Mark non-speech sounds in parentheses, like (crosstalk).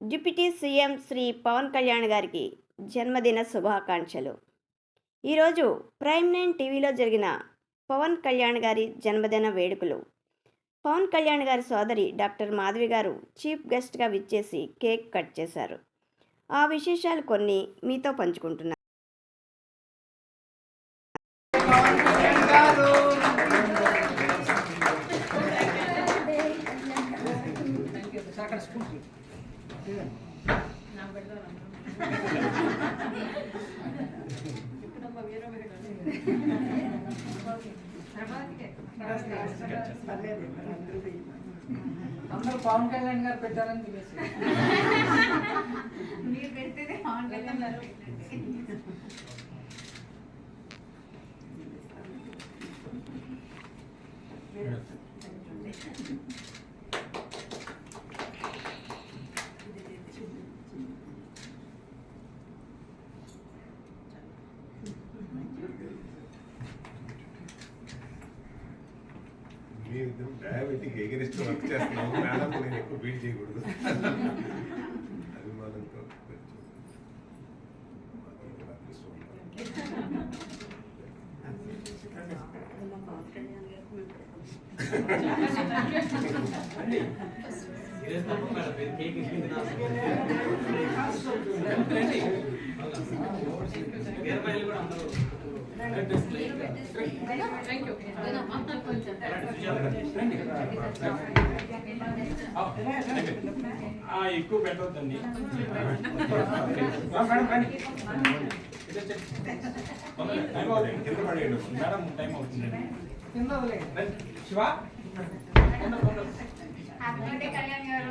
Deputy CM Shri Pawan Kalyan గారికి జన్మదిన శుభాకాంక్షలు. ఈరోజు ప్రైమ్ నైన్ టీవీలో జరిగిన పవన్ కళ్యాణ్ గారి జన్మదిన వేడుకలు. పవన్ కళ్యాణ్ గారి సోదరి డాక్టర్ మాధవి గారు చీఫ్ గెస్ట్గా విచ్చేసి కేక్ కట్ చేశారు. ఆ విశేషాలు కొన్ని మీతో పంచుకుంటున్నాను అందరూ పవన్ కళ్యాణ్ గారు పెట్టారని తెలియదు మీరు పెడితేనే పవన్ కళ్యాణ్ గారు పెట్టండి. మీరు డయాబెటిక్ ఎగరిస్ట్ వర్క్ చేస్తున్నాము మేడం నేను ఎక్కువ బీట్ చేయకూడదు. అభిమానంతో కొంచెం మాకు (laughs) ఎక్కువ పెట్టవద్దండి టైం అవుతుంది కింద పడేయండి. మేడం టైం అవుతుందండి శివ హ్యాపీ బర్త్డే కళ్యాణ్ గారు